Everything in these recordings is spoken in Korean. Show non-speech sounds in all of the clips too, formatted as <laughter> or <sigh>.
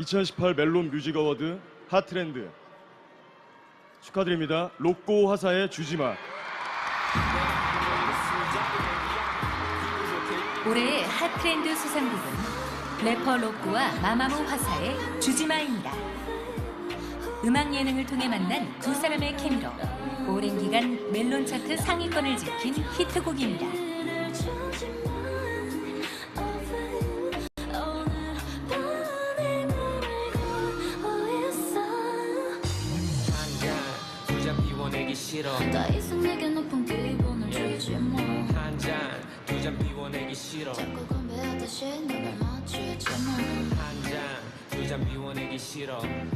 2018 멜론 뮤직 어워드 핫트렌드 축하드립니다. 로꼬 화사의 주지마. 올해의 핫트렌드 수상곡은 래퍼 로꾸와 마마무 화사의 주지마입니다. 음악 예능을 통해 만난 두 사람의 케미로 오랜 기간 멜론 차트 상위권을 지킨 히트곡입니다. 싫어 더 이상 내게 높은 기분을 주지 마 한잔 두 잔 비워내기 싫어 자꾸 건배하듯이 너를 맞추지 마 한잔 두 잔 비워내기 싫어 한잔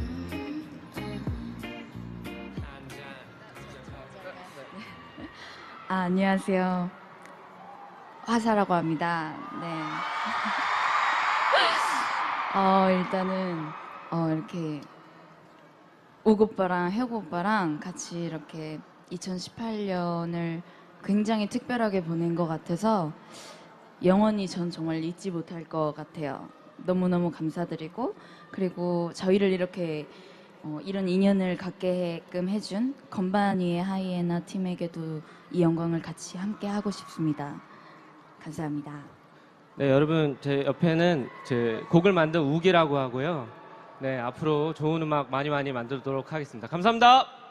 아, 안녕하세요. 화사라고 합니다. 네. <laughs> 어, 일단은, 어, 이렇게, 옥 오빠랑 혁 오빠랑 같이 이렇게 2018년을 굉장히 특별하게 보낸 것 같아서 영원히 전 정말 잊지 못할 것 같아요. 너무너무 감사드리고, 그리고 저희를 이렇게 어, 이런 인연을 갖게끔 해준 건반이의 하이에나 팀에게도 이 영광을 같이 함께 하고 싶습니다. 감사합니다. 네, 여러분 제 옆에는 제 곡을 만든 우기라고 하고요. 네, 앞으로 좋은 음악 많이 많이 만들도록 하겠습니다. 감사합니다.